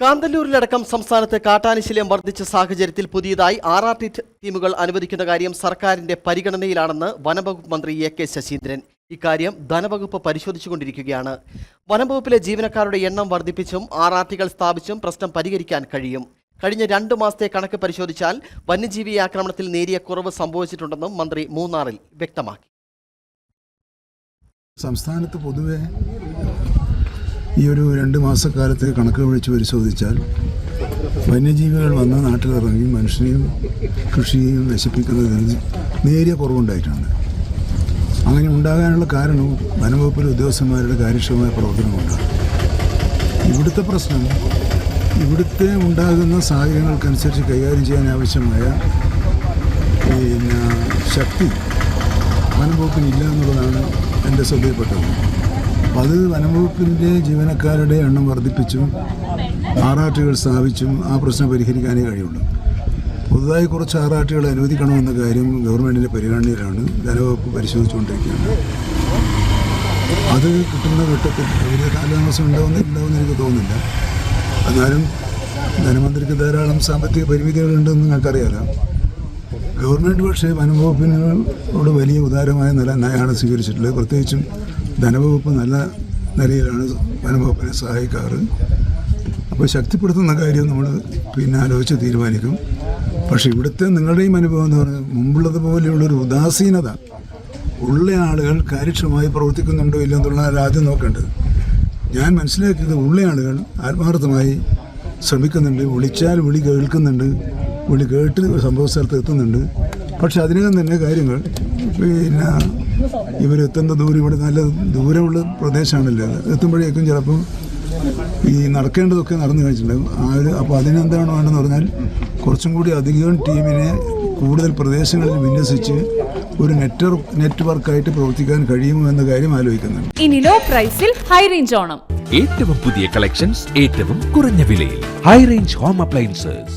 കാന്തല്ലൂരിലടക്കം സംസ്ഥാനത്ത് കാട്ടാനിശല്യം വർദ്ധിച്ച സാഹചര്യത്തിൽ പുതിയതായി ആർ ആർ ടി ടീമുകൾ അനുവദിക്കുന്ന കാര്യം സർക്കാരിന്റെ പരിഗണനയിലാണെന്ന് വനംവകുപ്പ് മന്ത്രി എ കെ ശശീന്ദ്രൻ. ഇക്കാര്യം ധനവകുപ്പ് പരിശോധിച്ചുകൊണ്ടിരിക്കുകയാണ്. വനംവകുപ്പിലെ ജീവനക്കാരുടെ എണ്ണം വർദ്ധിപ്പിച്ചും ആർ ആർ ടികൾ സ്ഥാപിച്ചും പ്രശ്നം പരിഹരിക്കാൻ കഴിയും. കഴിഞ്ഞ രണ്ടു മാസത്തെ കണക്ക് പരിശോധിച്ചാൽ വന്യജീവി ആക്രമണത്തിൽ നേരിയ കുറവ് സംഭവിച്ചിട്ടുണ്ടെന്നും മന്ത്രി മൂന്നാറിൽ വ്യക്തമാക്കി. സംസ്ഥാനത്ത് പൊതുവെ ഈ ഒരു രണ്ട് മാസക്കാലത്തെ കണക്ക് വിളിച്ച് പരിശോധിച്ചാൽ വന്യജീവികൾ വന്ന് നാട്ടിലിറങ്ങി മനുഷ്യനെയും കൃഷിയെയും നശിപ്പിക്കുന്നതിന് നേരിയ കുറവുണ്ടായിട്ടുണ്ട്. അങ്ങനെ ഉണ്ടാകാനുള്ള കാരണവും വനംവകുപ്പിലെ ഉദ്യോഗസ്ഥന്മാരുടെ കാര്യക്ഷമമായ പ്രവർത്തനമുണ്ടാണ് ഇവിടുത്തെ പ്രശ്നം ഇവിടുത്തെ ഉണ്ടാകുന്ന സാഹചര്യങ്ങൾക്കനുസരിച്ച് കൈകാര്യം ചെയ്യാൻ ആവശ്യമായ പിന്നെ ശക്തി വനംവകുപ്പിനില്ല എന്നുള്ളതാണ് എന്റെ ശ്രദ്ധയിൽപ്പെട്ടത്. അത് വനംവകുപ്പിന്റെ ജീവനക്കാരുടെ എണ്ണം വർദ്ധിപ്പിച്ചും ആറാട്ടുകൾ സ്ഥാപിച്ചും ആ പ്രശ്നം പരിഹരിക്കാനേ കഴിയുള്ളൂ. പുതുതായി കുറച്ച് ആറാട്ടുകൾ അനുവദിക്കണമെന്ന കാര്യം ഗവൺമെന്റിന്റെ പരിഗണനയിലാണ് വനംവകുപ്പ് പരിശോധിച്ചുകൊണ്ടിരിക്കുകയാണ്. അത് കിട്ടുന്ന ഘട്ടത്തിൽ വലിയ കാലതാമസം ഉണ്ടാവുന്ന ഉണ്ടാവുമെന്ന് എനിക്ക് തോന്നുന്നില്ല. എന്നാലും ധനമന്ത്രിക്ക് ധാരാളം സാമ്പത്തിക പരിമിതികളുണ്ടെന്ന് നിങ്ങൾക്കറിയാലോ. ഗവൺമെന്റ് പക്ഷേ വനംവകുപ്പിനോട് വലിയ ഉദാരമായ നില നയമാണ് സ്വീകരിച്ചിട്ടുള്ളത്. പ്രത്യേകിച്ചും ധനവകുപ്പ് നല്ല നിലയിലാണ് വനംവകുപ്പിനെ സഹായിക്കാറ്. അപ്പോൾ ശക്തിപ്പെടുത്തുന്ന കാര്യം നമ്മൾ പിന്നെ ആലോചിച്ച് തീരുമാനിക്കും. പക്ഷേ ഇവിടുത്തെ നിങ്ങളുടെയും അനുഭവം എന്ന് പറഞ്ഞാൽ മുമ്പുള്ളത് പോലെയുള്ളൊരു ഉദാസീനത ഉള്ള ആളുകൾ കാര്യക്ഷമമായി പ്രവർത്തിക്കുന്നുണ്ടോ ഇല്ല എന്നുള്ള ആദ്യം നോക്കേണ്ടത്. ഞാൻ മനസ്സിലാക്കിയത് ഉള്ള ആളുകൾ ആത്മാർത്ഥമായി ശ്രമിക്കുന്നുണ്ട് വിളിച്ചാൽ വിളി കേൾക്കുന്നുണ്ട് വിളി കേട്ട് സംഭവ സ്ഥലത്ത് എത്തുന്നുണ്ട്. പക്ഷെ അതിനകം തന്നെ കാര്യങ്ങൾ പിന്നെ ഇവരെത്തുന്ന ദൂരം ഇവിടെ നല്ല ദൂരമുള്ള പ്രദേശമാണല്ലോ. എത്തുമ്പോഴേക്കും ചിലപ്പം ഈ നടക്കേണ്ടതൊക്കെ നടന്നു കഴിച്ചിട്ടുണ്ടാകും ആ ഒരു അപ്പോൾ അതിനെന്താണ് വേണ്ടതെന്ന് പറഞ്ഞാൽ കുറച്ചും കൂടി അധികം ടീമിനെ കൂടുതൽ പ്രദേശങ്ങളിൽ വിന്യസിച്ച് ഒരു നെറ്റ്വർക്ക് നെറ്റ്വർക്കായിട്ട് പ്രവർത്തിക്കാൻ കഴിയുമോ എന്ന കാര്യം ആലോചിക്കുന്നുണ്ട്. ഇനി ലോ പ്രൈസിൽ ഹൈ റേഞ്ച് ഓണം. ഏറ്റവും പുതിയ കളക്ഷൻസ് ഏറ്റവും കുറഞ്ഞ വിലയിൽ. High range home appliances